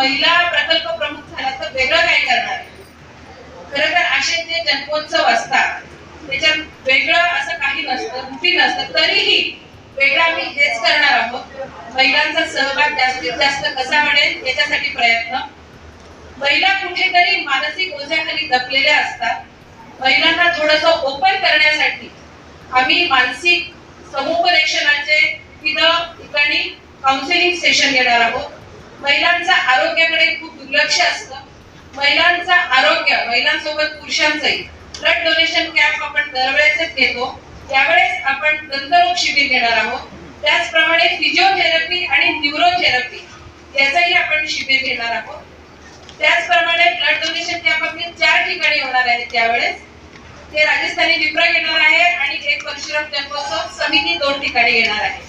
महिला प्रकल्प प्रमुख झाला तर वेगळं काय करणार खरं तर असे जे जन्मोत्सव असतात त्याच्यात वेगळं असं काही नसतं रुटीन नसतं तरीही वेगळं आम्ही हेच करणार आहोत. महिलांचा सहभाग जास्तीत जास्त कसा वाढेल याच्यासाठी प्रयत्न. महिला कुठेतरी मानसिक ओझ्याखाली दबलेल्या असतात. महिलांना थोडस ओपन करण्यासाठी आम्ही मानसिक समुपदेशनाचे विविध ठिकाणी काउन्सिलिंग सेशन घेणार आहोत. महिलांचं आरोग्याकडे खूप दुर्लक्ष असतं. महिलांचं आरोग्य महिलांसोबत पुरुषांचंही. ब्लड डोनेशन कॅम्प आपण दरवेळेसच घेतो. त्यावेळेस आपण दंतरोग शिबिर घेणार आहोत. त्याचप्रमाणे फिजिओथेरपी आणि न्यूरोथेरपी याचंही आपण शिबिर घेणार आहोत. त्याचप्रमाणे ब्लड डोनेशन कॅम्प आपले चार ठिकाणी होणार आहे त्यावेळेस. ते राजस्थानी विप्रा घेणार आहे आणि एक परशुराम जन्मोत्सव समिती दोन ठिकाणी घेणार आहे.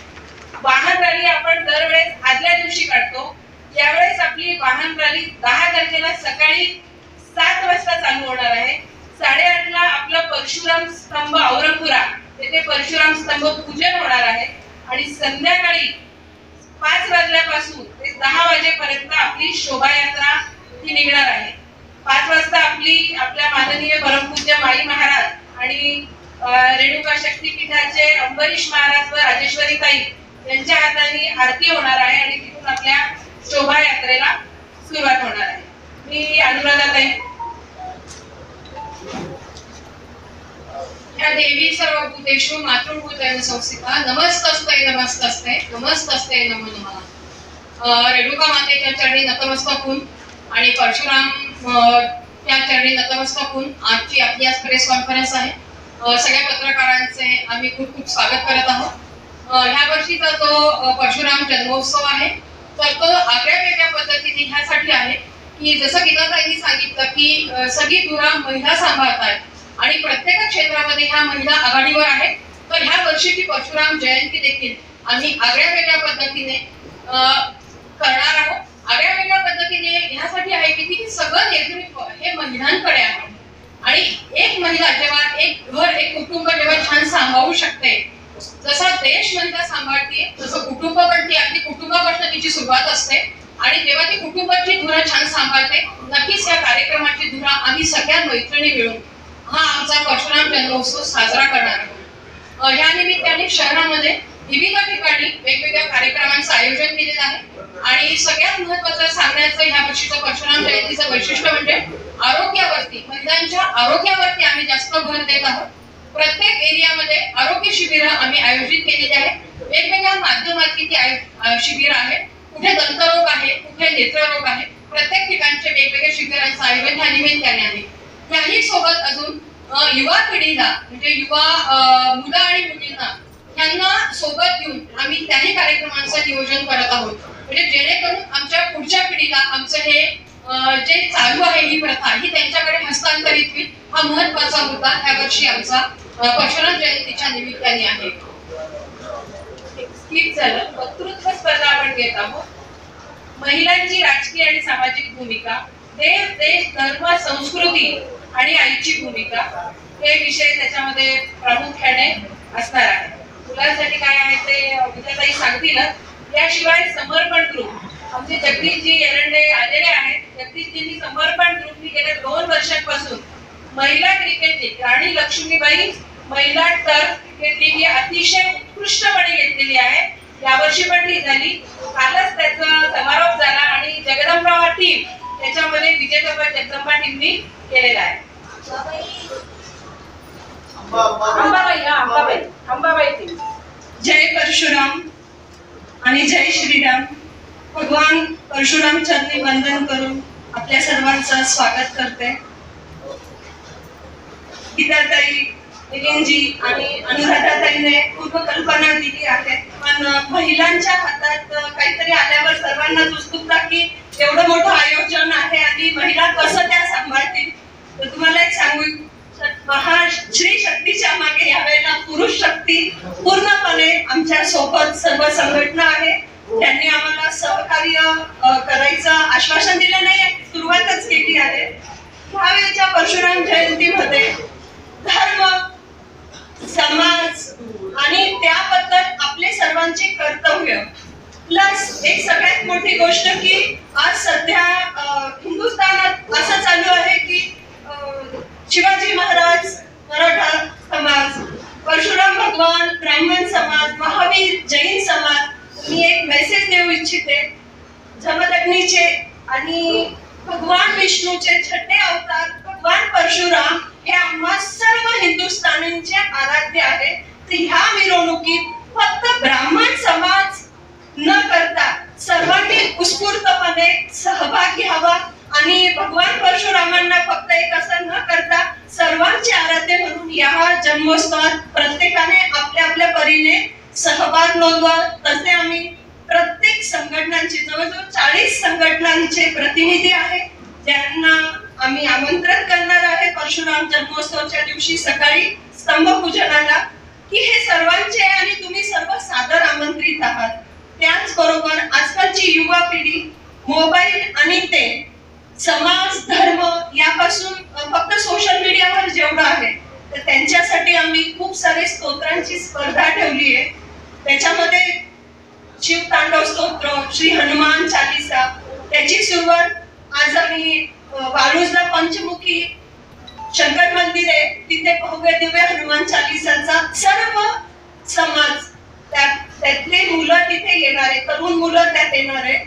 वाहन रॅली आपण दरवेळेस आदल्या दिवशी काढतो. यावेळेस आपली वाहन रॅली दहा तारखेला सकाळी सात वाजता चालू होणार आहे. साडेआठला आपलं परशुराम स्तंभ औरंगपुरा येथे परशुराम स्तंभ पूजन होणार आहे. आणि संध्याकाळी पाच वाजल्यापासून ते दहा वाजेपर्यंत आपली शोभायात्रा ही निघणार आहे. पाच वाजता आपली आपल्या माननीय परमपूज्य माई महाराज आणि रेणुका शक्तीपीठाचे अंबरीश महाराज व राजेश्वरी ताई यांच्या हाताने आरती होणार आहे आणि तिथून आपल्या शोभायात्रेला सुरुवात होणार आहे. मी अनुराधात आहे या देवी सर्व भूतेषु मातृभूतेन संस्थिता नमस्तस्ते नमस्तस्ते नमस्तस्ते नमो नमः. रेणुका मातेच्या चरणी नतमस्तक होऊन आणि परशुराम त्या चरणी नतमस्तक होऊन आजची आपली आज प्रेस कॉन्फरन्स आहे. सगळ्या पत्रकारांचे आम्ही खूप खूप स्वागत करत आहोत. ह्या वर्षीचा जो परशुराम जन्मोत्सव आहे तर तो आगळ्या वेगळ्या पद्धतीने ह्यासाठी आहे की जसं गीताताईंनी सांगितलं की सगळी धुरा महिला सांभाळतात आणि प्रत्येक क्षेत्रामध्ये ह्या महिला आघाडीवर आहेत. तर ह्या वर्षीची परशुराम जयंती देखील आम्ही आगळ्या वेगळ्या पद्धतीने करणार आहोत. आगळ्या वेगळ्या पद्धतीने ह्यासाठी आहे की ती सगळं नेतृत्व हे महिलांकडे आहे. आणि एक महिला जेव्हा एक घर एक कुटुंब जेव्हा छान सांभाळू शकते जसा देश महिला सांभाळते तसं कुटुंब पण ती अगदी कुटुंबापासून तिची सुरुवात असते. आणि जेव्हा ती कुटुंबाची धुरा छान सांभाळते नक्कीच या कार्यक्रमाची धुरा आम्ही सगळ्या मैत्रिणी मिळून हा आमचा परशुराम जन्मोत्सव साजरा करणार आहोत. या निमित्ताने शहरामध्ये विविध ठिकाणी वेगवेगळ्या कार्यक्रमांचं आयोजन केलेलं आहे. आणि सगळ्यात महत्वाचं सांगण्याचं ह्या वर्षीचं परशुराम जयंतीचं वैशिष्ट्य म्हणजे आरोग्यावरती महिलांच्या आरोग्यावरती आम्ही जास्त भर देत आहोत. प्रत्येक एरियामध्ये आरोग्य शिबिरं आम्ही आयोजित केलेली आहेत. वेगवेगळ्या माध्यमातली ती शिबिर आहे शिबिरं आहेत. कुठे दंतरोग आहे कुठे नेत्ररोग आहे प्रत्येक ठिकाणचे वेगवेगळ्या शिबिरांचं आयोजन ह्या निमित्ताने आहे. त्याही सोबत अजून युवा पिढीला म्हणजे युवा मुलं आणि मुलींना त्यांना सोबत घेऊन आम्ही त्याही कार्यक्रमांचं नियोजन करत आहोत. म्हणजे जेणेकरून आमच्या पुढच्या पिढीला आमचं हे जे चालू आहे ही प्रथा ही त्यांच्याकडे हस्तांतरित होईल हा महत्त्वाचा मुद्दा या वर्षी आमचा परशुराम जयंतीच्या निमित्ताने आहे. स्किप झालं. वक्तृत्व स्पर्धा आपण घेत आहोत. महिलांची राजकीय आणि सामाजिक भूमिका देश देश धर्म संस्कृती आणि आईची भूमिका हे विषय त्याच्यामध्ये प्रामुख्याने असणार आहे. मुलांसाठी काय आहे ते विद्याताई सांगतीलच याशिवाय समर्पण ग्रुप. आमचे जगदीशजी एरंडे आलेले आहेत. जगदीशजींनी समर्पण ग्रुपनी गेल्या दोन वर्षांपासून महिला क्रिकेट राणी लक्ष्मीबाई महिला टर्फ क्रिकेट लीग ही अतिशय उत्कृष्टपणे घेतलेली आहे. यावर्षी पण ती झाली. कालच त्याचा समारोप झाला आणि जगदंबा टीम त्याच्यामध्ये विजेता जगदंबा टीमनी केलेला आहे. अंबाबाई हा अंबाबाई. अंबाबाई टीम जय परशुराम आणि जय श्रीराम. भगवान परशुराम चरणी वंदन करून आपल्या सर्वांचं स्वागत करते. गीताताई निलिनजी आणि अनुराधाताईने पूर्वकल्पना दिली आहे. पण महिलांच्या हातात काहीतरी आल्यावर सर्वांनाच उत्सुकता की एवढं मोठं आयोजन आहे आणि महिला कसं त्या सांभाळतील? तर तुम्हाला एक सांगू महा श्री शक्तीच्या मागे यावेळेला पुरुष शक्ती पूर्णपणे आमच्यासोबत सर्व संघटना आहे. त्यांनी आम्हाला सहकार्य करायचं आश्वासन दिलं नाही सुरुवातच केली आहे. ह्यावेळेच्या परशुराम जयंतीमध्ये धर्म समाज आणि त्याबद्दल आपले सर्वांचे कर्तव्य. प्लस एक सगळ्यात मोठी गोष्ट की आज सध्या हिंदुस्थानात असं चालू आहे की शिवाजी महाराज मराठा समाज परशुराम भगवान ब्राह्मण समाज महावीर जैन समाज मी एक मेसेज देऊ इच्छिते. जमदग्नीचे आणि भगवान विष्णूचे छठे अवतार भगवान परशुराम हे आम्हा सर्व हिंदुस्थानींचे आराध्य आहे. तर ह्या मिरवणुकीत फक्त ब्राह्मण समाज न करता सर्वांनी उत्स्फूर्तपणे सहभाग घ्यावा आणि भगवान परशुरामांना फक्त एक असं न करता सर्वांचे आराध्य म्हणून या जन्मोत्सवात प्रत्येकाने आपल्या आपल्या परीने सहभाग नोंदवा. तसे आम्ही प्रत्येक संघटनांचे जवळजवळ चाळीस संघटनांचे प्रतिनिधी आहेत ज्यांना आम्ही आमंत्रित करणार आहे परशुराम जन्मोत्सवच्या दिवशी सकाळी स्तंभपूजनाला की हे सर्वांचे आहे आणि तुम्ही सर्व सादर आमंत्रित आहात. त्याचबरोबर आजकालची युवा पिढी मोबाईल आणि ते समाज धर्म यापासून फक्त सोशल मीडियावर जेवढं आहे तर त्यांच्यासाठी आम्ही खूप सारे स्तोत्रांची स्पर्धा ठेवली आहे. त्याच्यामध्ये शिव तांडव स्तोत्र श्री हनुमान चालिसा त्याची सुरुवात आज आम्ही वाळूजला पंचमुखी शंकर मंदिर आहे तिथे भव्य दिव्य हनुमान चालिसाचा सर्व समाज त्यातले मुलं तिथे येणार आहे तरुण मुलं त्यात येणार. आहे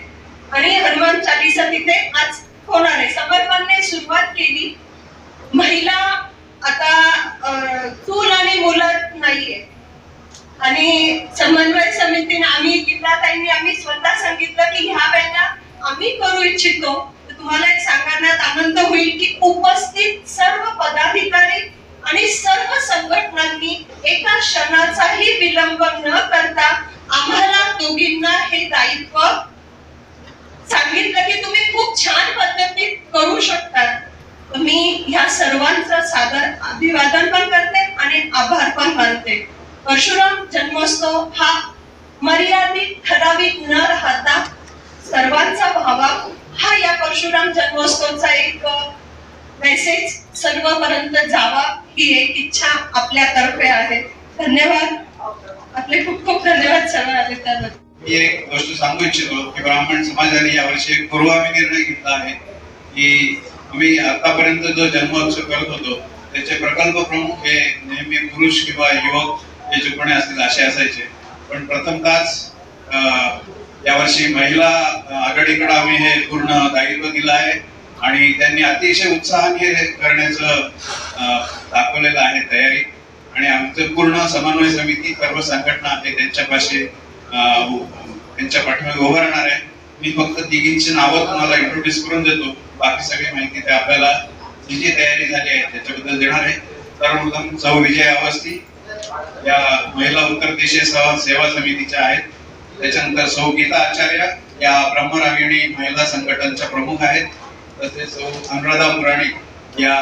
आणि हनुमान चालिसा तिथे आज होणार आहे. समर्पणने सुरुवात केली. महिला आता चूल आणि मुलं नाहीये. आणि समन्वय समितीने आम्ही गीताताईंनी आम्ही स्वतः सांगितलं की ह्या वेळेला आम्ही करू इच्छितो. तुम्हाला एक सांगण्यात आनंद होईल की उपस्थित सर्व पदाधिकारी आणि सर्व संघटनांनी एका क्षणाचाही विलंब न करता आम्हाला दोघींना हे दायित्व सांगितलं की तुम्ही खूप छान पद्धतीत करू शकता. मी ह्या सर्वांचं सादर अभिवादन पण करते आणि आभार पण मानते. परशुराम जन्मोत्सव हा मर्यादित ठराविक न राहता सर्वांचा व्हावा हा या परशुराम जन्मोत्सवचा एक मेसेज सर्वपर्यंत जावा ही एक इच्छा आपल्यातर्फे आहे. धन्यवाद. आपले खूप खूप धन्यवाद सर्व आले त्याबद्दल मी एक गोष्ट सांगू इच्छितो की ब्राह्मण समाजाने यावर्षी एक पूर्वामी निर्णय घेतला आहे की आम्ही आतापर्यंत जो जन्मोत्सव करत होतो त्याचे प्रकल्प प्रमुख हे नेहमी पुरुष किंवा युवक हे जे कोणी असतील असे असायचे. पण प्रथमताच अं, यावर्षी महिला आघाडीकडे आम्ही हे पूर्ण दायित्व दिलं आहे. आणि त्यांनी अतिशय उत्साहाने हे करण्याचं दाखवलेलं आहे तयारी. आणि आमचं पूर्ण समन्वय समिती सर्व संघटना आहे त्यांच्यापाशी त्यांच्या पाठीमागे उभं राहणार आहे. मी फक्त तिघींची नावं तुम्हाला इंट्रोड्यूस करून देतो. बाकी सगळी माहिती ते आपल्याला जी जी तयारी झाली आहे त्याच्याबद्दल देणार आहे. सर्वप्रथम सौ विजय अवस्थी या महिला उत्तर दिशेसह सेवा समितीच्या आहेत. त्याच्यानंतर सौ गीता आचार्य या ब्रह्मरागिणी महिला संघटनच्या प्रमुख आहेत. तसेच अनुराधा मुराणी या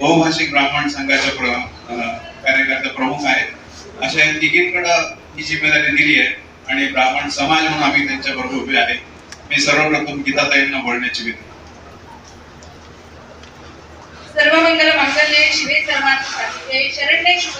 बहुभाषिक ब्राह्मण संघाच्या प्र अं, प्रमुख आहेत. अशा या तिघींकडं ही जिम्मेदारी दिली आहे आणि ब्राह्मण समाज म्हणून आम्ही त्यांच्या बरोबर उभे आहे. मी सर्वप्रथम गीताताईंना बोलण्याची विनंती सर्व मंगल मांगल्ये शिवे सर्वात शरण्ये